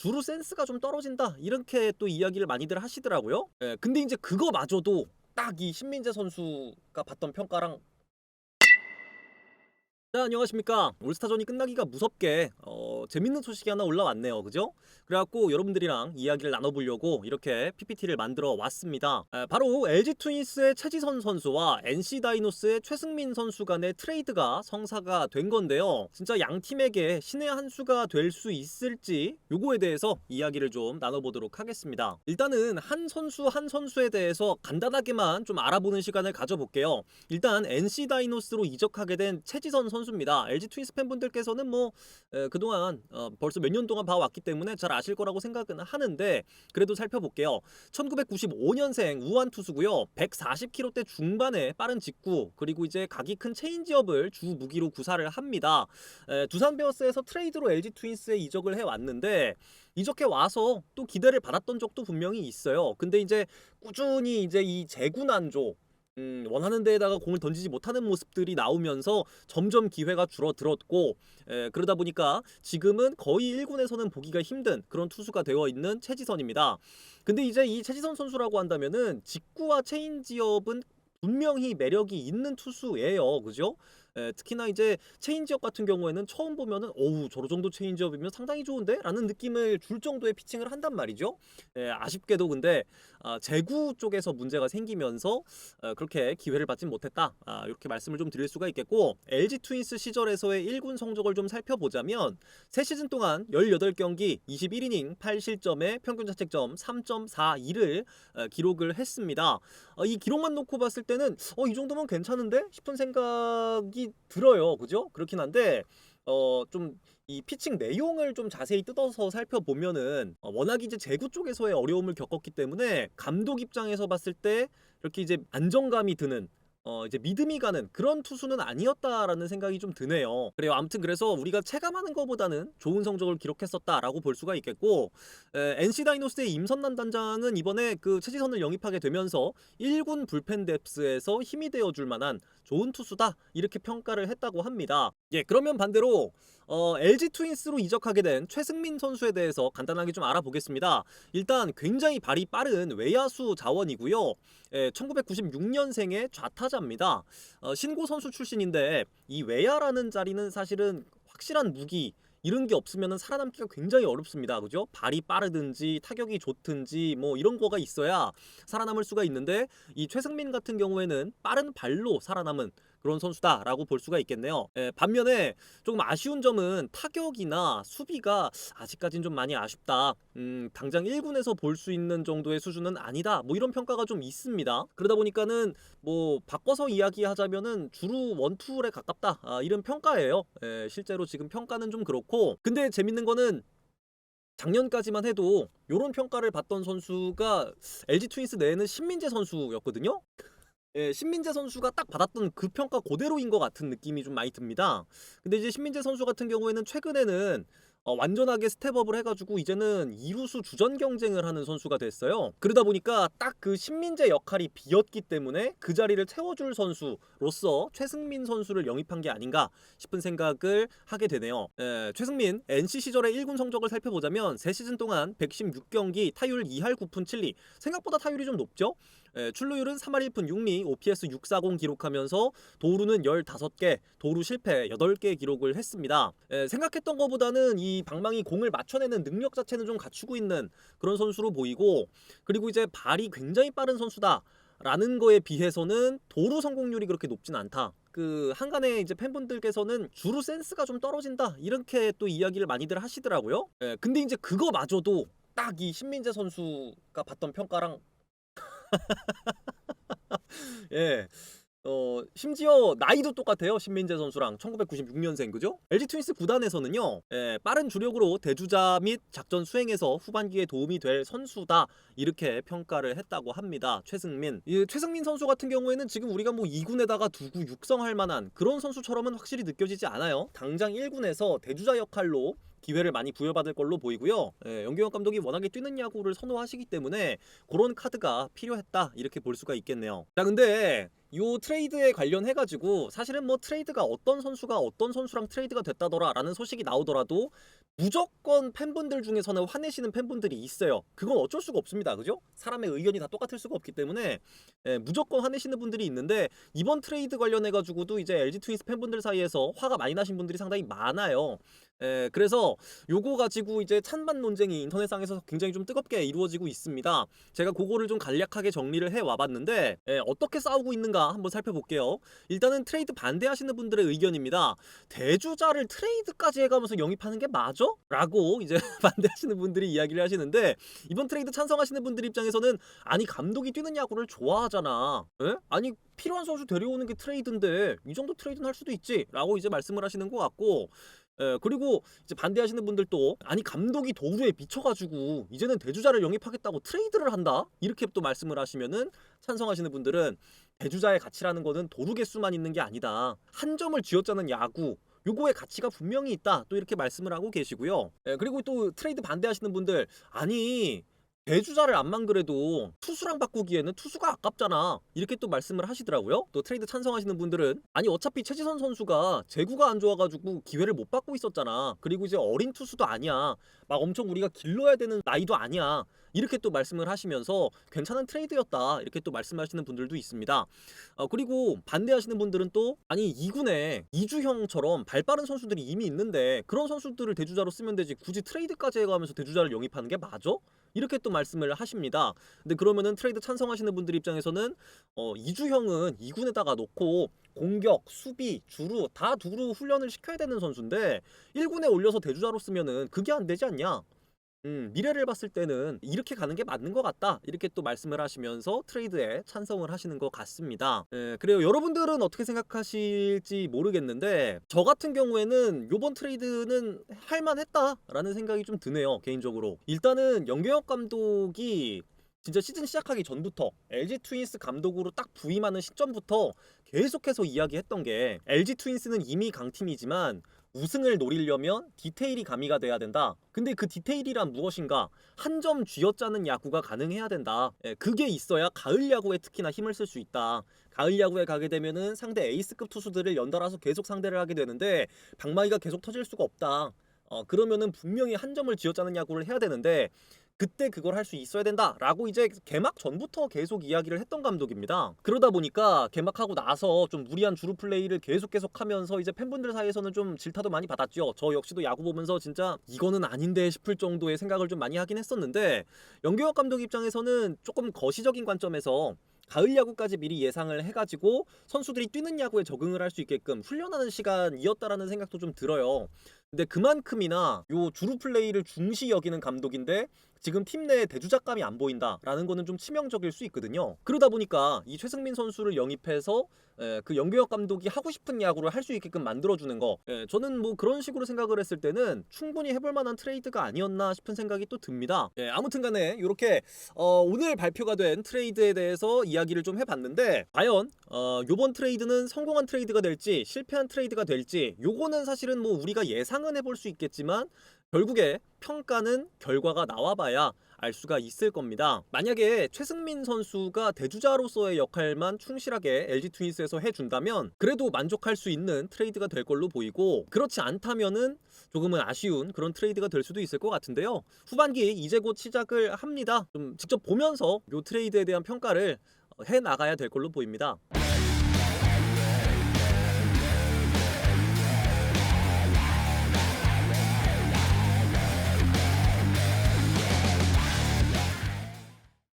주루 센스가 좀 떨어진다 이렇게 또 이야기를 많이들 하시더라고요. 예, 근데 이제 그거마저도 딱 이 신민재 선수가 받던 평가랑 자 안녕하십니까. 올스타전이 끝나기가 무섭게 어, 재밌는 소식이 하나 올라왔네요. 그죠? 그래갖고 여러분들이랑 이야기를 나눠보려고 이렇게 PPT를 만들어 왔습니다. 에, 바로 LG 트윈스의 최지선 선수와 NC 다이노스의 최승민 선수 간의 트레이드가 성사가 된 건데요. 진짜 양 팀에게 신의 한 수가 될 수 있을지 요거에 대해서 이야기를 좀 나눠보도록 하겠습니다. 일단은 한 선수 한 선수에 대해서 간단하게만 좀 알아보는 시간을 가져볼게요. 일단 NC 다이노스로 이적하게 된 최지선 선수 입니다. LG 트윈스 팬분들께서는 뭐 에, 그동안 어, 벌써 몇 년 동안 봐왔기 때문에 잘 아실 거라고 생각은 하는데 그래도 살펴볼게요. 1995년생 우한 투수고요. 140km대 중반의 빠른 직구 그리고 이제 각이 큰 체인지업을 주 무기로 구사를 합니다. 에, 두산 베어스에서 트레이드로 LG 트윈스에 이적을 해왔는데 이적해 와서 또 기대를 받았던 적도 분명히 있어요. 근데 이제 꾸준히 이제 이 재구난조 음, 원하는 데에다가 공을 던지지 못하는 모습들이 나오면서 점점 기회가 줄어들었고 에, 그러다 보니까 지금은 거의 1군에서는 보기가 힘든 그런 투수가 되어 있는 최지선입니다. 근데 이제 이 최지선 선수라고 한다면은 직구와 체인지업은 분명히 매력이 있는 투수예요. 그죠? 에, 특히나 이제 체인지업 같은 경우에는 처음 보면은 어우 저러 정도 체인지업이면 상당히 좋은데? 라는 느낌을 줄 정도의 피칭을 한단 말이죠. 에, 아쉽게도 근데 아, 제구 쪽에서 문제가 생기면서 어, 그렇게 기회를 받진 못했다. 아, 이렇게 말씀을 좀 드릴 수가 있겠고 LG 트윈스 시절에서의 1군 성적을 좀 살펴보자면 새 시즌 동안 18경기 21이닝 8실점에 평균 자책점 3.42를 어, 기록을 했습니다. 어, 이 기록만 놓고 봤을 때는 어, 이 정도면 괜찮은데 싶은 생각이 들어요. 그죠? 그렇긴 한데 어, 좀 이 피칭 내용을 좀 자세히 뜯어서 살펴보면은 어, 워낙 이제 제구 쪽에서의 어려움을 겪었기 때문에 감독 입장에서 봤을 때 이렇게 이제 안정감이 드는 어 이제 믿음이 가는 그런 투수는 아니었다라는 생각이 좀 드네요. 그래요. 아무튼 그래서 우리가 체감하는 것보다는 좋은 성적을 기록했었다라고 볼 수가 있겠고 에, NC 다이노스의 임선난 단장은 이번에 그 최지선을 영입하게 되면서 1군 불펜 뎁스에서 힘이 되어줄 만한 좋은 투수다 이렇게 평가를 했다고 합니다. 예, 그러면 반대로 어, LG 트윈스로 이적하게 된 최승민 선수에 대해서 간단하게 좀 알아보겠습니다. 일단 굉장히 발이 빠른 외야수 자원이고요. 예, 1996년생의 좌타자입니다. 어, 신고 선수 출신인데 이 외야라는 자리는 사실은 확실한 무기 이런 게 없으면 살아남기가 굉장히 어렵습니다. 그죠? 발이 빠르든지 타격이 좋든지 뭐 이런 거가 있어야 살아남을 수가 있는데 이 최승민 같은 경우에는 빠른 발로 살아남은 그런 선수다라고 볼 수가 있겠네요. 예, 반면에 조금 아쉬운 점은 타격이나 수비가 아직까진 좀 많이 아쉽다. 음, 당장 1군에서 볼 수 있는 정도의 수준은 아니다. 뭐 이런 평가가 좀 있습니다. 그러다 보니까는 뭐 바꿔서 이야기하자면은 주루 원투에 가깝다. 아, 이런 평가예요. 예, 실제로 지금 평가는 좀 그렇고 근데 재밌는 거는 작년까지만 해도 이런 평가를 받던 선수가 LG 트윈스 내에는 신민재 선수였거든요. 예, 신민재 선수가 딱 받았던 그 평가 그대로인 것 같은 느낌이 좀 많이 듭니다. 근데 이제 신민재 선수 같은 경우에는 최근에는 어, 완전하게 스텝업을 해가지고 이제는 이루수 주전 경쟁을 하는 선수가 됐어요. 그러다 보니까 딱 그 신민재 역할이 비었기 때문에 그 자리를 채워줄 선수로서 최승민 선수를 영입한 게 아닌가 싶은 생각을 하게 되네요. 에, 최승민 NC 시절의 1군 성적을 살펴보자면 새 시즌 동안 116경기 타율 2할 9푼 7리 생각보다 타율이 좀 높죠? 에, 출루율은 3할 1푼 6리, OPS 640 기록하면서 도루는 15개, 도루 실패 8개 기록을 했습니다. 에, 생각했던 것보다는 이 방망이 공을 맞춰내는 능력 자체는 좀 갖추고 있는 그런 선수로 보이고 그리고 이제 발이 굉장히 빠른 선수다. 라는 거에 비해서는 도루 성공률이 그렇게 높진 않다. 그 한간에 이제 팬분들께서는 주루 센스가 좀 떨어진다 이렇게 또 이야기를 많이들 하시더라고요. 예, 근데 이제 그거마저도 딱 이 신민재 선수가 받던 평가랑 예. 어, 심지어 나이도 똑같아요. 신민재 선수랑 1996년생 그죠? LG 트윈스 구단에서는요. 예, 빠른 주력으로 대주자 및 작전 수행에서 후반기에 도움이 될 선수다. 이렇게 평가를 했다고 합니다. 최승민. 이 최승민 선수 같은 경우에는 지금 우리가 뭐 2군에다가 두고 육성할 만한 그런 선수처럼은 확실히 느껴지지 않아요. 당장 1군에서 대주자 역할로 기회를 많이 부여받을 걸로 보이고요. 예, 연경엽 감독이 워낙에 뛰는 야구를 선호하시기 때문에 그런 카드가 필요했다 이렇게 볼 수가 있겠네요. 자 근데 요 트레이드에 관련해 가지고 사실은 뭐 트레이드가 어떤 선수가 어떤 선수랑 트레이드가 됐다더라라는 소식이 나오더라도 무조건 팬분들 중에서는 화내시는 팬분들이 있어요. 그건 어쩔 수가 없습니다. 그죠? 사람의 의견이 다 똑같을 수가 없기 때문에 예, 무조건 화내시는 분들이 있는데 이번 트레이드 관련해 가지고도 이제 LG 트윈스 팬분들 사이에서 화가 많이 나신 분들이 상당히 많아요. 예, 그래서 요거 가지고 이제 찬반 논쟁이 인터넷상에서 굉장히 좀 뜨겁게 이루어지고 있습니다. 제가 그거를 좀 간략하게 정리를 해 와봤는데 예, 어떻게 싸우고 있는가 한번 살펴볼게요. 일단은 트레이드 반대하시는 분들의 의견입니다. 대주자를 트레이드까지 해가면서 영입하는 게 맞아? 라고 이제 반대하시는 분들이 이야기를 하시는데 이번 트레이드 찬성하시는 분들 입장에서는 아니 감독이 뛰는 야구를 좋아하잖아. 에? 아니 필요한 선수 데려오는 게 트레이드인데 이 정도 트레이드는 할 수도 있지 라고 이제 말씀을 하시는 것 같고 예, 그리고 이제 반대하시는 분들도 아니 감독이 도루에 미쳐가지고 이제는 대주자를 영입하겠다고 트레이드를 한다 이렇게 또 말씀을 하시면은 찬성하시는 분들은 대주자의 가치라는 거는 도루 개수만 있는 게 아니다. 한 점을 쥐어짜는 야구 요거의 가치가 분명히 있다. 또 이렇게 말씀을 하고 계시고요. 예, 그리고 또 트레이드 반대하시는 분들 아니 대주자를 안만 그래도 투수랑 바꾸기에는 투수가 아깝잖아. 이렇게 또 말씀을 하시더라고요. 또 트레이드 찬성하시는 분들은 아니 어차피 최지선 선수가 제구가 안 좋아가지고 기회를 못 받고 있었잖아. 그리고 이제 어린 투수도 아니야. 막 엄청 우리가 길러야 되는 나이도 아니야. 이렇게 또 말씀을 하시면서 괜찮은 트레이드였다. 이렇게 또 말씀하시는 분들도 있습니다. 어, 그리고 반대하시는 분들은 또 아니 2군에 이주형처럼 발빠른 선수들이 이미 있는데 그런 선수들을 대주자로 쓰면 되지. 굳이 트레이드까지 해가면서 대주자를 영입하는 게 맞아? 이렇게 또 말씀을 하십니다. 근데 그러면은 트레이드 찬성하시는 분들 입장에서는 어, 이주형은 2군에다가 놓고 공격, 수비, 주루 다 두루 훈련을 시켜야 되는 선수인데 1군에 올려서 대주자로 쓰면은 그게 안 되지 않냐? 음, 미래를 봤을 때는 이렇게 가는 게 맞는 것 같다. 이렇게 또 말씀을 하시면서 트레이드에 찬성을 하시는 것 같습니다. 예, 그래요. 여러분들은 어떻게 생각하실지 모르겠는데 저 같은 경우에는 요번 트레이드는 할만했다라는 생각이 좀 드네요. 개인적으로. 일단은 영경혁 감독이 진짜 시즌 시작하기 전부터 LG 트윈스 감독으로 딱 부임하는 시점부터 계속해서 이야기했던 게 LG 트윈스는 이미 강팀이지만 우승을 노리려면 디테일이 가미가 돼야 된다. 근데 그 디테일이란 무엇인가? 한 점 쥐어짜는 야구가 가능해야 된다. 예, 그게 있어야 가을 야구에 특히나 힘을 쓸 수 있다. 가을 야구에 가게 되면은 상대 에이스급 투수들을 연달아서 계속 상대를 하게 되는데 방망이가 계속 터질 수가 없다. 어, 그러면은 분명히 한 점을 쥐어짜는 야구를 해야 되는데 그때 그걸 할 수 있어야 된다라고 이제 개막 전부터 계속 이야기를 했던 감독입니다. 그러다 보니까 개막하고 나서 좀 무리한 주루 플레이를 계속 계속 하면서 이제 팬분들 사이에서는 좀 질타도 많이 받았죠. 저 역시도 야구 보면서 진짜 이거는 아닌데 싶을 정도의 생각을 좀 많이 하긴 했었는데 연경혁 감독 입장에서는 조금 거시적인 관점에서 가을 야구까지 미리 예상을 해가지고 선수들이 뛰는 야구에 적응을 할 수 있게끔 훈련하는 시간이었다라는 생각도 좀 들어요. 근데 그만큼이나 요 주루 플레이를 중시 여기는 감독인데 지금 팀 내에 대주작감이 안 보인다라는 거는 좀 치명적일 수 있거든요. 그러다 보니까 이 최승민 선수를 영입해서 에, 그 연교혁 감독이 하고 싶은 야구를 할 수 있게끔 만들어주는 거. 에, 저는 뭐 그런 식으로 생각을 했을 때는 충분히 해볼 만한 트레이드가 아니었나 싶은 생각이 또 듭니다. 예, 아무튼 간에 이렇게 어, 오늘 발표가 된 트레이드에 대해서 이야기를 좀 해봤는데 과연 어, 요번 트레이드는 성공한 트레이드가 될지 실패한 트레이드가 될지 요거는 사실은 뭐 우리가 예상 은 해 볼 수 있겠지만 결국에 평가는 결과가 나와봐야 알 수가 있을 겁니다. 만약에 최승민 선수가 대주자로서의 역할만 충실하게 LG 트윈스에서 해준다면 그래도 만족할 수 있는 트레이드가 될 걸로 보이고 그렇지 않다면은 조금은 아쉬운 그런 트레이드가 될 수도 있을 것 같은데요. 후반기 이제 곧 시작을 합니다. 좀 직접 보면서 요 트레이드에 대한 평가를 해 나가야 될 걸로 보입니다.